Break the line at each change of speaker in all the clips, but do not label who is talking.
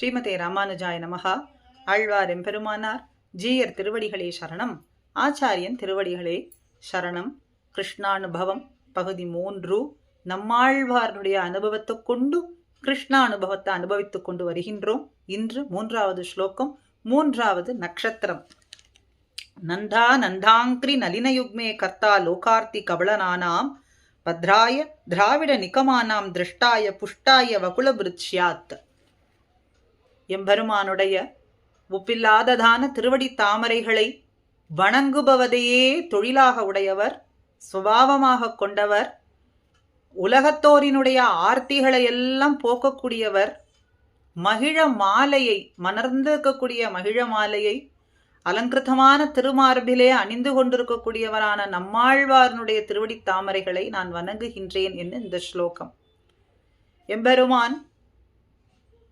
ஸ்ரீமதே ராமானுஜாய நமகா ஆழ்வார் எம்பெருமானார் ஜீயர் திருவடிகளே சரணம். ஆச்சாரியன் திருவடிகளே சரணம். கிருஷ்ணானுபவம் பகுதி மூன்று. நம்மாழ்வாருடைய அனுபவத்தை கொண்டு கிருஷ்ணானுபவத்தை அனுபவித்துக் கொண்டு வருகின்றோம். இன்று மூன்றாவது ஸ்லோகம் மூன்றாவது நட்சத்திரம். நந்தா நந்தாங்கிரி நலினயுக்மே கர்த்தா லோகார்த்தி கபலனானாம். பத்ராய திராவிட நிகமானாம் திருஷ்டாய புஷ்டாய வகுலபிருத்யாத் எம்பெருமானுடைய ஒப்பில்லாததான திருவடி தாமரைகளை வணங்குபவதையே தொழிலாக உடையவர் சுபாவமாக கொண்டவர் உலகத்தோரினுடைய ஆர்த்திகளை எல்லாம் போக்கக்கூடியவர் மகிழ மாலையை மணர்ந்திருக்கக்கூடிய மகிழ மாலையை அலங்கிருத்தமான திருமார்பிலே அணிந்து கொண்டிருக்கக்கூடியவரான நம்மாழ்வாரனுடைய திருவடி தாமரைகளை நான் வணங்குகின்றேன் என்று இந்த ஸ்லோகம். எம்பெருமான்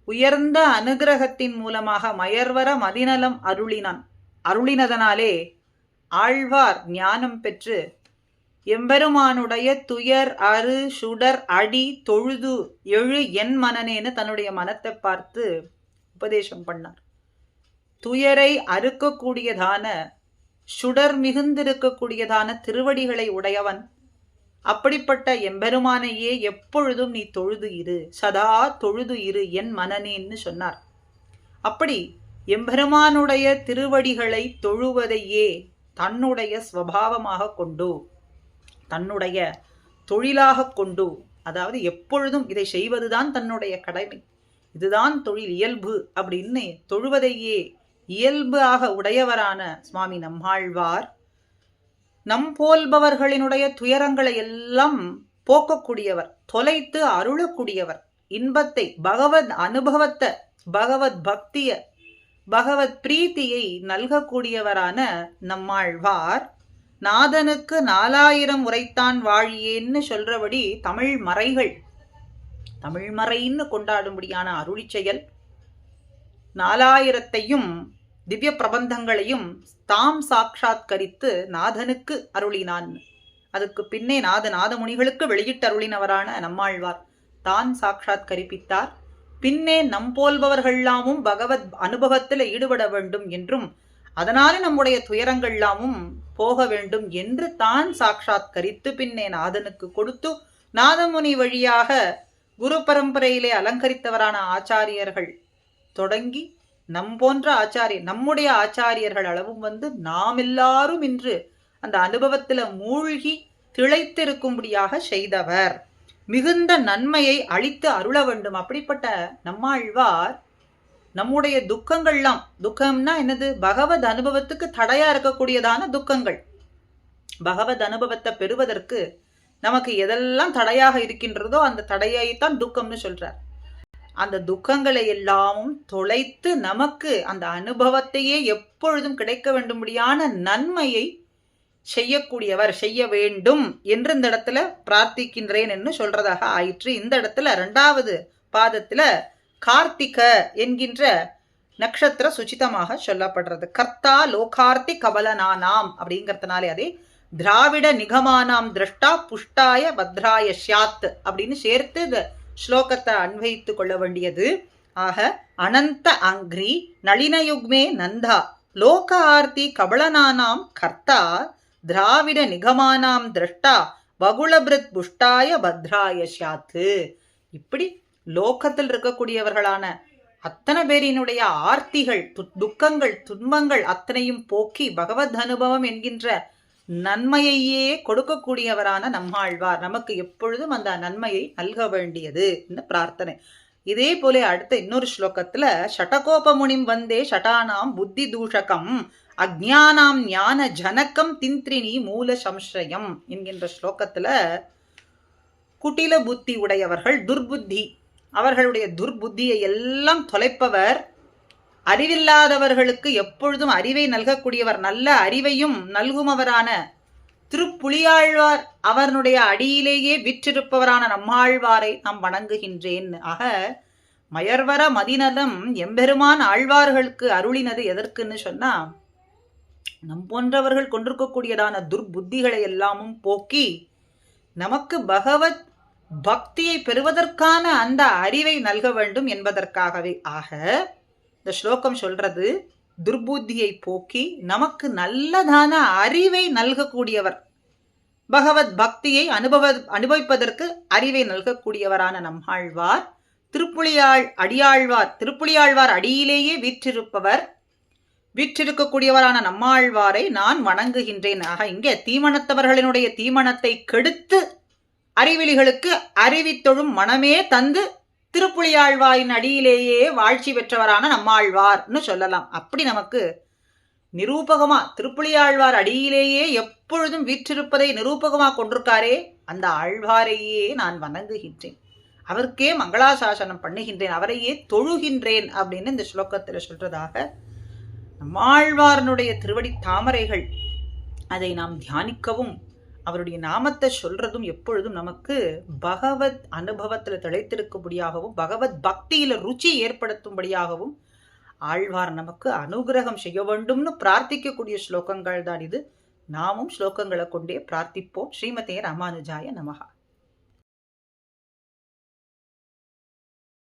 உயர்ந்த அனுகிரகத்தின் மூலமாக மயர்வர மதிநலம் அருளினான். அருளினதனாலே ஆழ்வார் ஞானம் பெற்று எம்பெருமானுடைய துயர் அரு சுடர் அடி தொழுது எழு என் மனனேன்னு தன்னுடைய மனத்தை பார்த்து உபதேசம் பண்ணார். துயரை அறுக்கக்கூடியதான சுடர் மிகுந்திருக்கக்கூடியதான திருவடிகளை உடையவன் அப்படிப்பட்ட எம்பெருமானையே எப்பொழுதும் நீ தொழுது இரு. சதா தொழுது இரு என் மனனேன்னு சொன்னார். அப்படி எம்பெருமானுடைய திருவடிகளை தொழுவதையே தன்னுடைய ஸ்வபாவமாக கொண்டு தன்னுடைய தொழிலாக கொண்டு அதாவது எப்பொழுதும் இதை செய்வதுதான் தன்னுடைய கடமை. இதுதான் தொழில் இயல்பு அப்படின்னு தொழுவதையே இயல்பாக உடையவரான சுவாமி நம்மாழ்வார் நம் போல்பவர்களினுடைய துயரங்களை எல்லாம் போக்கக்கூடியவர் தொலைத்து அருளக்கூடியவர் இன்பத்தை பகவத் அனுபவத்தை பகவத் பக்திய பகவத் பிரீத்தியை நல்கக்கூடியவரான நம்மாழ்வார் நாதனுக்கு நாலாயிரம் உரைத்தான் வாழியேன்னு சொல்றபடி தமிழ் மறைகள் தமிழ் மறைன்னு கொண்டாடும்படியான அருளி செயல் நாலாயிரத்தையும் திவ்ய பிரபந்தங்களையும் தாம் சாட்சாத்கரித்து நாதனுக்கு அருளினான். அதுக்கு பின்னே நாத நாதமுனிகளுக்கு வெளியிட்டு அருளினவரான நம்மாழ்வார் தான் சாட்சாத்கரிப்பித்தார் பின்னே நம் போல்பவர்கள்லாமும் பகவத் அனுபவத்தில் ஈடுபட வேண்டும் என்றும் அதனால நம்முடைய துயரங்கள்லாமும் போக வேண்டும் என்று தான் சாட்சாத்கரித்து பின்னே நாதனுக்கு கொடுத்து நாதமுனி வழியாக குரு பரம்பரையிலே அலங்கரித்தவரான ஆச்சாரியர்கள் தொடங்கி நம் போன்ற ஆச்சாரியர் நம்முடைய ஆச்சாரியர்கள் அளவும் வந்து நாம் எல்லாரும் இன்று அந்த அனுபவத்தில் மூழ்கி திளைத்திருக்கும்படியாக செய்தவர். மிகுந்த நன்மையை அளித்து அருள வேண்டும். அப்படிப்பட்ட நம்மாழ்வார் நம்முடைய துக்கங்கள்லாம் துக்கம்னா என்னது? பகவத் அனுபவத்துக்கு தடையா இருக்கக்கூடியதான துக்கங்கள். பகவத் அனுபவத்தை பெறுவதற்கு நமக்கு எதெல்லாம் தடையாக இருக்கின்றதோ அந்த தடையைத்தான் துக்கம்னு சொல்றார். அந்த துக்கங்களை எல்லாமும் தொலைத்து நமக்கு அந்த அனுபவத்தையே எப்பொழுதும் கிடைக்க வேண்டும்படியான நன்மையை செய்யக்கூடியவர் செய்ய வேண்டும் என்று இந்த இடத்துல பிரார்த்திக்கின்றேன் என்று சொல்றதாக ஆயிற்று. இந்த இடத்துல ரெண்டாவது பாதத்துல கார்த்திக என்கின்ற நட்சத்திர சுச்சிதமாக சொல்லப்படுறது. கர்த்தா லோகார்த்தி கபலனானாம் அப்படிங்கிறதுனாலே அதே திராவிட நிகமானாம் திரஷ்டா புஷ்டாய பத்ராய ஷியாத் அப்படின்னு சேர்த்து ஸ்லோகத்தை அன்வைத்து கொள்ள வேண்டியது. ஆக அனந்த அங்கிரி நளினயுக்மே நந்தா லோக ஆர்த்தி கபளனானாம் கர்த்தா திராவிட நிகமானாம் திரஷ்டா பகுளபிரத் புஷ்டாய பத்ராய சாத்து இப்படி லோகத்தில் இருக்கக்கூடியவர்களான அத்தனை பேரினுடைய ஆர்த்திகள் துக்கங்கள் துன்பங்கள் அத்தனையும் போக்கி பகவத் அனுபவம் என்கின்ற நன்மையையே கொடுக்கக்கூடியவரான நம்மாழ்வார். நமக்கு எப்பொழுதும் அந்த நன்மையை நல்க வேண்டியது இந்த பிரார்த்தனை. இதே போல அடுத்த இன்னொரு ஸ்லோகத்துல ஷடகோபமுனிம் வந்தே ஷட்டானாம் புத்தி தூஷகம் அஜானாம் ஞான ஜனக்கம் திந்திரினி மூல சம்சயம் என்கின்ற ஸ்லோகத்துல குட்டில புத்தி உடையவர்கள் துர்புத்தி. அவர்களுடைய துர்புத்தியை எல்லாம் தொலைப்பவர் அறிவில்லாதவர்களுக்கு எப்பொழுதும் அறிவை நல்கக்கூடியவர் நல்ல அறிவையும் நல்குமவரான திருப்புலியாழ்வார் அவனுடைய அடியிலேயே விற்றிருப்பவரான நம்மாழ்வாரை நாம் வணங்குகின்றேன். ஆக மயர்வர மதிநலம் எம்பெருமான் ஆழ்வார்களுக்கு அருளினது எதற்குன்னு சொன்னா நம் போன்றவர்கள் கொண்டிருக்கக்கூடியதான துர்புத்திகளை எல்லாமும் போக்கி நமக்கு பகவத் பக்தியை பெறுவதற்கான அந்த அறிவை நல்க வேண்டும் என்பதற்காகவே. ஆக இந்த ஸ்லோகம் சொல்றது துர்புத்தியை போக்கி நமக்கு நல்லதான அறிவை நல்கக்கூடியவர். பகவத் பக்தியை அனுபவ அனுபவிப்பதற்கு அறிவை நல்கக்கூடியவரான நம்மாழ்வார் திருப்புளியாள் அடியாழ்வார் திருப்புலியாழ்வார் அடியிலேயே வீற்றிருப்பவர் வீற்றிருக்கக்கூடியவரான நம்மாழ்வாரை நான் வணங்குகின்றேன். ஆக இங்கே தீமணத்தவர்களினுடைய தீமணத்தை கெடுத்து அறிவிலிகளுக்கு அறிவித்தொழும் மனமே தந்து திருப்புளியாழ்வாயின் அடியிலேயே வாழ்ச்சி பெற்றவரான நம்மாழ்வார்னு சொல்லலாம். அப்படி நமக்கு நிரூபகமா திருப்புலியாழ்வார் அடியிலேயே எப்பொழுதும் வீற்றிருப்பதை நிரூபகமா கொண்டிருக்காரே அந்த ஆழ்வாரையே நான் வணங்குகின்றேன். அவருக்கே மங்களாசாசனம் பண்ணுகின்றேன் அவரையே தொழுகின்றேன் அப்படின்னு இந்த ஸ்லோகத்தில் சொல்றதாக நம்மாழ்வாரனுடைய திருவடி தாமரைகள் அதை நாம் தியானிக்கவும் அவருடைய நாமத்தை சொல்றதும் எப்பொழுதும் நமக்கு பகவத் அனுபவத்தில் திளைத்திருக்கும்படியாகவும் பகவத் பக்தியில ருச்சி ஏற்படுத்தும்படியாகவும் ஆழ்வார் நமக்கு அனுகிரகம் செய்ய வேண்டும்னு பிரார்த்திக்கக்கூடிய ஸ்லோகங்கள் தான் இது. நாமும் ஸ்லோகங்களை கொண்டே பிரார்த்திப்போம். ஸ்ரீமதே ராமானுஜாய நமகா